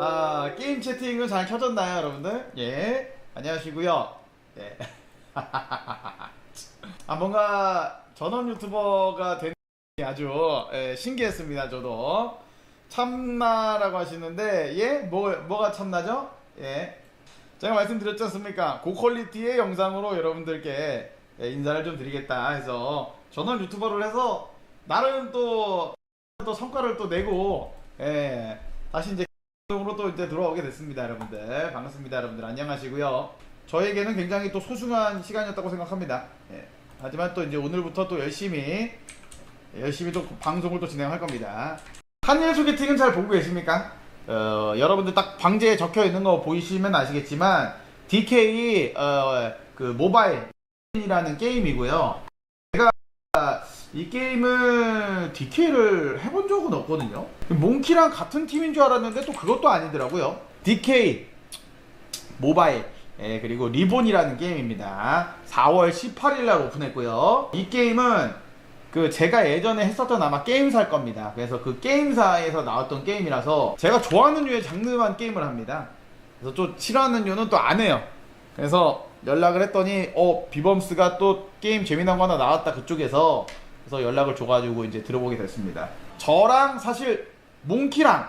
아, 게임 채팅은 잘 켜졌나요, 여러분들? 예. 안녕하시고요. 예. 아, 뭔가 전원 유튜버가 된 아주 예, 신기했습니다, 저도. 참나라고 하시는데, 예? 뭐, 뭐가 참나죠? 예. 제가 말씀드렸지 않습니까? 고퀄리티의 영상으로 여러분들께 예, 인사를 좀 드리겠다 해서 전원 유튜버를 해서 나름 또, 또 성과를 또 내고, 예. 다시 이제 으로 또 이제 들어오게 됐습니다, 여러분들. 반갑습니다, 여러분들. 안녕하시고요. 저에게는 굉장히 또 소중한 시간이었다고 생각합니다. 예. 하지만 또 이제 오늘부터 또 열심히 열심히 또 방송을 또 진행할 겁니다. 한일 소개팅은 잘 보고 계십니까? 어, 여러분들 딱 방제에 적혀 있는 거 보이시면 아시겠지만 DK 어, 그 모바일 이라는 게임이고요. 이 게임을 DK를 해본 적은 없거든요. 몽키랑 같은 팀인 줄 알았는데 또 그것도 아니더라고요. DK 모바일 예, 그리고 리본이라는 게임입니다. 4월 18일 날 오픈했고요. 이 게임은 그 제가 예전에 했었던 아마 게임사일 겁니다. 그래서 그 게임사에서 나왔던 게임이라서 제가 좋아하는 류의 장르만 게임을 합니다. 그래서 또 싫어하는 류는 또 안 해요. 그래서 연락을 했더니 어 비범스가 또 게임 재미난 거 하나 나왔다 그쪽에서 그래서 연락을 줘가지고 이제 들어보게 됐습니다. 저랑 사실 몽키랑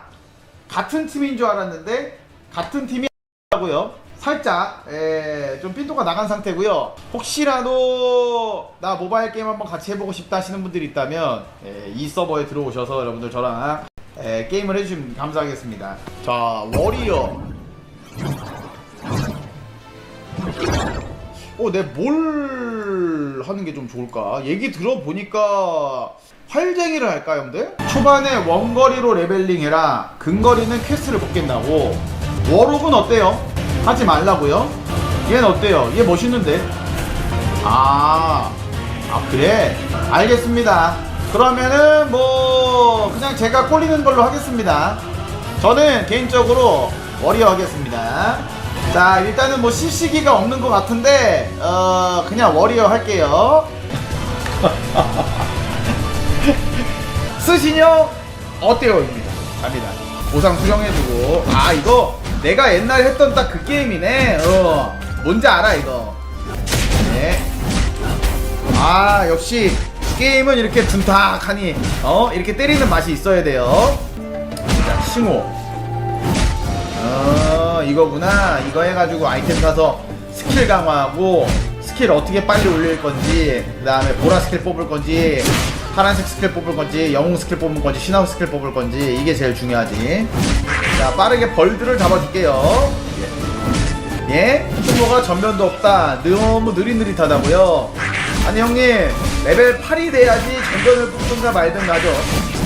같은 팀인 줄 알았는데 같은 팀이 하고요. 살짝 에, 좀 삔또가 나간 상태고요. 혹시라도 나 모바일 게임 한번 같이 해보고 싶다 하시는 분들이 있다면 에, 이 서버에 들어오셔서 여러분들 저랑 에, 게임을 해주시면 감사하겠습니다. 자 워리어. 어, 내 뭘 하는 게 좀 좋을까? 얘기 들어보니까 활쟁이를 할까, 형들? 초반에 원거리로 레벨링 해라. 근거리는 퀘스트를 뽑겠다고. 워록은 어때요? 하지 말라고요? 얘는 어때요? 얘 멋있는데? 아, 아, 그래? 알겠습니다. 그러면은 뭐, 그냥 제가 꼴리는 걸로 하겠습니다. 저는 개인적으로 워리어 하겠습니다. 자, 일단은 뭐 CC기가 없는 것 같은데, 어, 그냥 워리어 할게요. 쓰시뇨? 어때요? 입니다. 갑니다. 보상 수정해주고. 아, 이거 내가 옛날에 했던 딱 그 게임이네. 어, 뭔지 알아, 이거. 네. 아, 역시 게임은 이렇게 둔탁하니, 어, 이렇게 때리는 맛이 있어야 돼요. 자, 싱호. 어 이거구나 이거 해가지고 아이템 사서 스킬 강화하고 스킬 어떻게 빨리 올릴 건지 그 다음에 보라 스킬 뽑을 건지 파란색 스킬 뽑을 건지 영웅 스킬 뽑을 건지 신화 스킬 뽑을 건지 이게 제일 중요하지. 자 빠르게 벌들을 잡아줄게요. 예? 후보가 전면도 없다. 너무 느릿느릿하다고요? 아니 형님 레벨 8이 돼야지 전전을 뽑든가 말든가 하죠.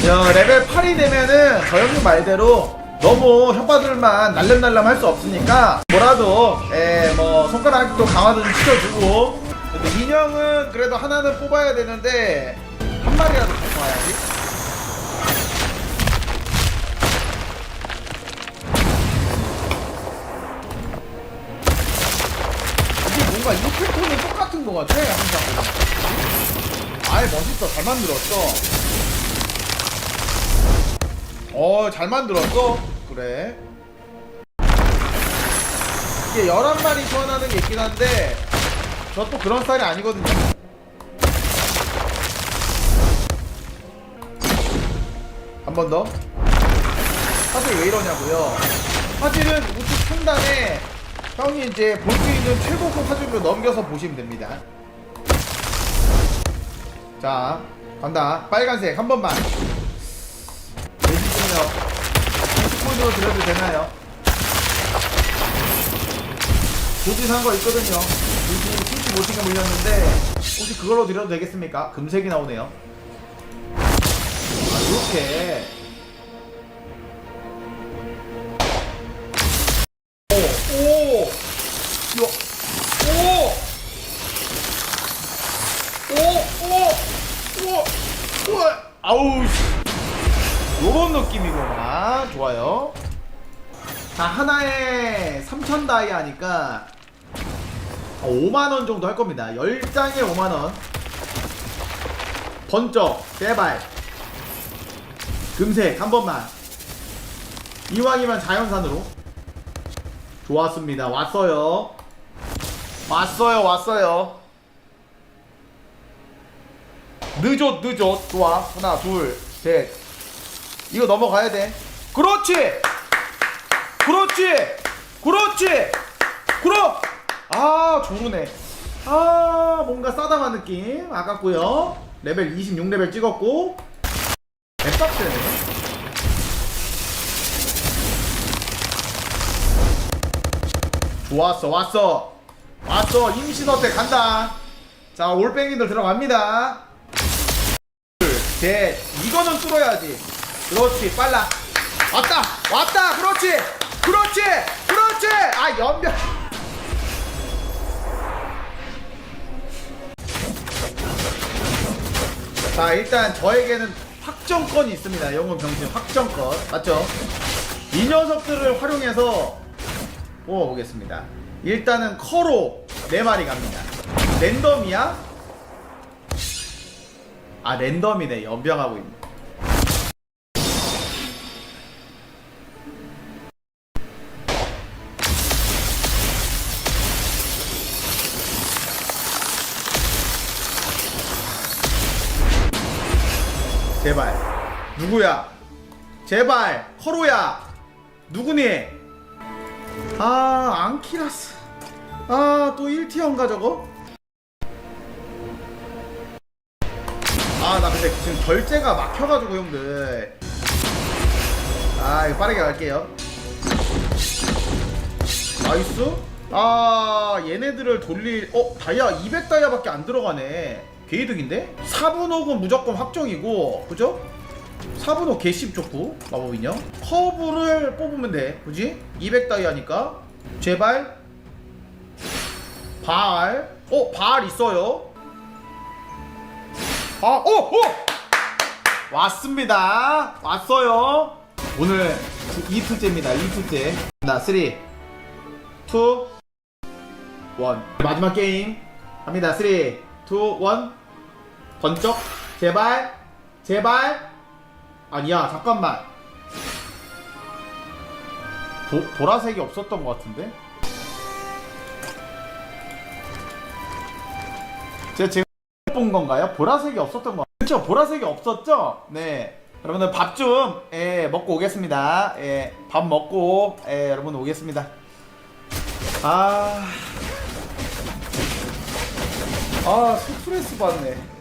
야, 레벨 8이 되면은 저 형님 말대로 너무 혓바들만 날름날름 할 수 없으니까 뭐라도 에뭐 손가락도 강화 좀 시켜주고. 근데 인형은 그래도 하나는 뽑아야 되는데 한 마리라도 더 봐야지. 이게 뭔가 이 패턴은 똑같은 것 같아 항상. 아예 멋있어. 잘 만들었어. 어, 잘 만들었어? 그래. 이게 11마리 소환하는 게 있긴 한데, 저 또 그런 스타일이 아니거든요. 한 번 더. 사실 왜 이러냐고요. 화질은 우측 상단에 형이 이제 볼 수 있는 최고급 화질로 넘겨서 보시면 됩니다. 자, 간다. 빨간색 한 번만. 내주시면 스포인으로 드려도 되나요? 고지 산 거 있거든요. 팀치 못치게 물렸는데 혹시 그걸로 드려도 되겠습니까? 금색이 나오네요. 아, 이렇게. 오, 오, 요, 오, 오, 오, 오, 오, 아우. 씨. 요런 느낌이구나. 좋아요. 자, 하나에 3,000 다이 하니까 5만원 정도 할 겁니다. 10장에 5만원. 번쩍, 제발. 금색, 한 번만. 이왕이면 자연산으로 좋았습니다 왔어요 왔어요 왔어요 늦었 늦었 좋아 하나 둘셋 이거 넘어가야 돼. 그렇지! 그렇지! 그렇지! 그럼! 아 좋으네. 아 뭔가 싸다만 느낌. 아깝고요. 레벨 26레벨 찍었고. 개빡세네. 좋았어 왔어. 왔어. 임신어 때? 간다. 자 올빼기들 들어갑니다. 둘셋. 이거는 뚫어야지 그렇지 빨라. 왔다 왔다 그렇지 그렇지 그렇지. 아 연변 자 일단 저에게는 확정권이 있습니다. 영웅 병신 확정권. 맞죠? 이 녀석들을 활용해서 뽑아보겠습니다. 일단은 커로 4마리 갑니다. 랜덤이야? 아 랜덤이네. 연병하고 있네 제발. 누구야? 제발 커로야. 누구니? 아 앙키라스. 아 또 1티어인가 저거? 아 나 근데 지금 결제가 막혀가지고 형들. 아 이거 빠르게 갈게요. 나이스. 아 얘네들을 돌릴 어 다이아 200 다이아밖에 안 들어가네 개이득인데? 4분 혹은 무조건 확정이고 그죠? 4분 혹 개씹 좋고 마법 인형. 커브를 뽑으면 돼. 그지? 200 다이아니까. 제발. 발. 어? 발 있어요. 아, 오! 오! 왔습니다. 왔어요. 오늘 이틀째입니다 이틀째. 나 3, 2, 1 마지막 게임. 갑니다. 3, 2, 1 번쩍. 제발. 제발. 아니야 잠깐만. 보, 보라색이 없었던 것 같은데? 제가 지금 본 건가요? 보라색이 없었던 거 그렇죠 보라색이 없었죠? 네. 여러분들 밥 좀 예, 먹고 오겠습니다. 예, 밥 먹고 예, 여러분 오겠습니다. 아... 아 스트레스 받네